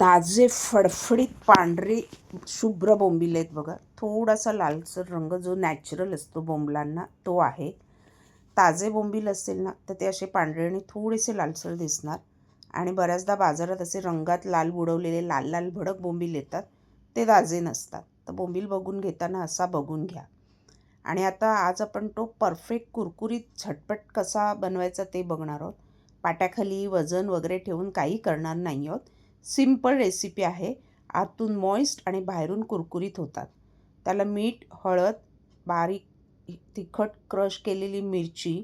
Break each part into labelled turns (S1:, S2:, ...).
S1: ताजे फडफडीत पांढरे शुभ्र बोंबील आहेत बघा. थोडासा लालसर रंग जो नॅचरल असतो बोंबलांना तो आहे. ताजे बोंबील असेल ना तर ते असे पांढरे आणि थोडेसे लालसर दिसणार. आणि बऱ्याचदा बाजारात असे रंगात लाल बुडवलेले लाल लाल भडक बोंबील येतात ते ताजे नसतात. तर बोंबील बघून घेताना असा बघून घ्या. आणि आता आज आपण तो परफेक्ट कुरकुरीत झटपट कसा बनवायचा ते बघणार आहोत. पाट्याखाली वजन वगैरे ठेवून काही करणार नाही आहोत. सिंपल रेसिपी आहे. आतून मॉइस्ट आणि बाहेरून कुरकुरीत होतात. त्याला मीठ हळद बारीक तिखट क्रश केलेली मिरची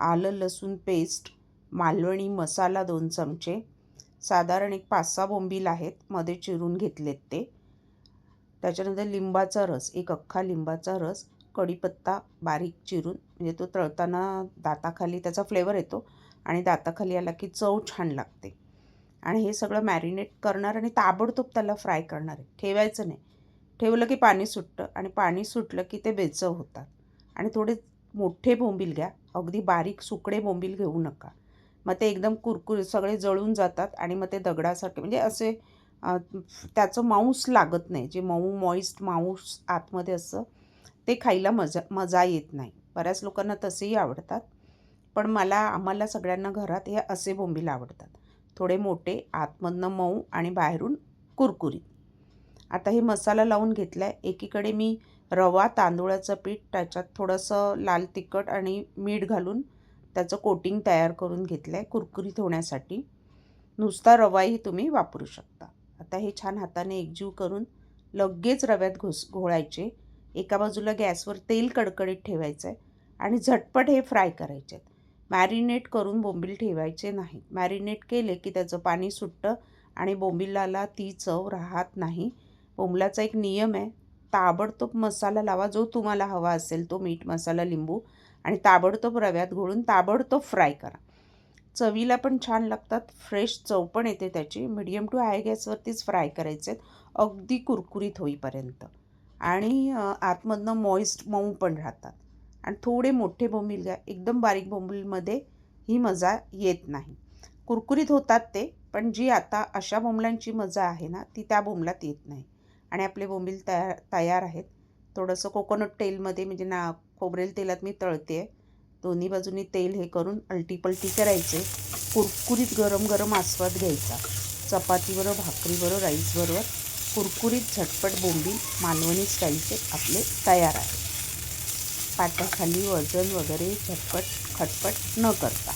S1: आलं लसूण पेस्ट मालवणी मसाला दोन चमचे साधारण एक पाच सहा बोंबील आहेत मध्ये चिरून घेतलेत ते. त्याच्यानंतर लिंबाचा रस एक अख्खा लिंबाचा रस कढीपत्ता बारीक चिरून म्हणजे तो तळताना दाताखाली त्याचा फ्लेवर येतो आणि दाताखाली आला की चव छान लागते. आणि हे सगळं मॅरिनेट करणार आणि ताबडतोब त्याला फ्राय करणार आहे. ठेवायचं नाही. ठेवलं की पाणी सुटतं आणि पाणी सुटलं की ते बेचव होतात. आणि थोडे मोठे बोंबील घ्या. अगदी बारीक सुकडे बोंबील घेऊ नका. मग ते एकदम कुरकुर सगळे जळून जातात आणि मग ते दगडासारखे म्हणजे असे त्याचं मांस लागत नाही. जे मऊ मॉइस्ट मांस आतमध्ये असं ते खायला मजा मजा येत नाही. बऱ्याच लोकांना तसेही आवडतात. पण मला आम्हाला सगळ्यांना घरात हे असे बोंबील आवडतात. थोडे मोठे आतमधनं मऊ आणि बाहेरून कुरकुरीत. आता हे मसाला लावून घेतला आहे एकीकडे मी रवा तांदूळाचं पीठ त्याच्यात थोडंसं लाल तिखट आणि मीठ घालून त्याचं कोटिंग तयार करून घेतलं आहे कुरकुरीत होण्यासाठी. नुसता रवाही तुम्ही वापरू शकता. आता हे छान हाताने एकजीव करून लगेच रव्यात घोस घोळायचे. एका बाजूला गॅसवर तेल कडकडीत ठेवायचं आहे आणि झटपट हे फ्राय करायचे आहेत मॅरिनेट करून बोंबील ठेवायचे नाही. मॅरिनेट केले की त्याचं पाणी सुटतं आणि बोंबिलाला ती चव राहत नाही. बोंबलाचा एक नियम आहे ताबडतोब मसाला लावा जो तुम्हाला हवा असेल तो मीठ मसाला लिंबू आणि ताबडतोब रव्यात घोळून ताबडतोब फ्राय करा. चवीला पण छान लागतात फ्रेश चव पण येते त्याची. मिडियम टू हाय गॅसवरतीच फ्राय करायचे आहेत अगदी कुरकुरीत होईपर्यंत. आणि आतमधनं मॉइस्ट मऊ पण राहतात. आणि थोडे मोठे बोंबील घ्या. एकदम बारीक बोंबीलमध्ये ही मजा येत नाही. कुरकुरीत होतात ते पण जी आता अशा बोंबलांची मजा आहे ना ती त्या बोंबलात येत नाही. आणि आपले बोंबील तयार तयार आहेत. थोडंसं कोकोनट तेलमध्ये म्हणजे ना खोबरेल तेलात मी तळते. आहे दोन्ही बाजूनी तेल हे करून अलटीपलटी करायचे. कुरकुरीत गरम गरम आस्वाद घ्यायचा. चपातीबरोबर भाकरीबरोबर राईसबरोबर कुरकुरीत झटपट बोंबील मालवणी स्टाईलचे आपले तयार आहे पाट्याखाली वजन वगैरे झटपट खटपट न करता.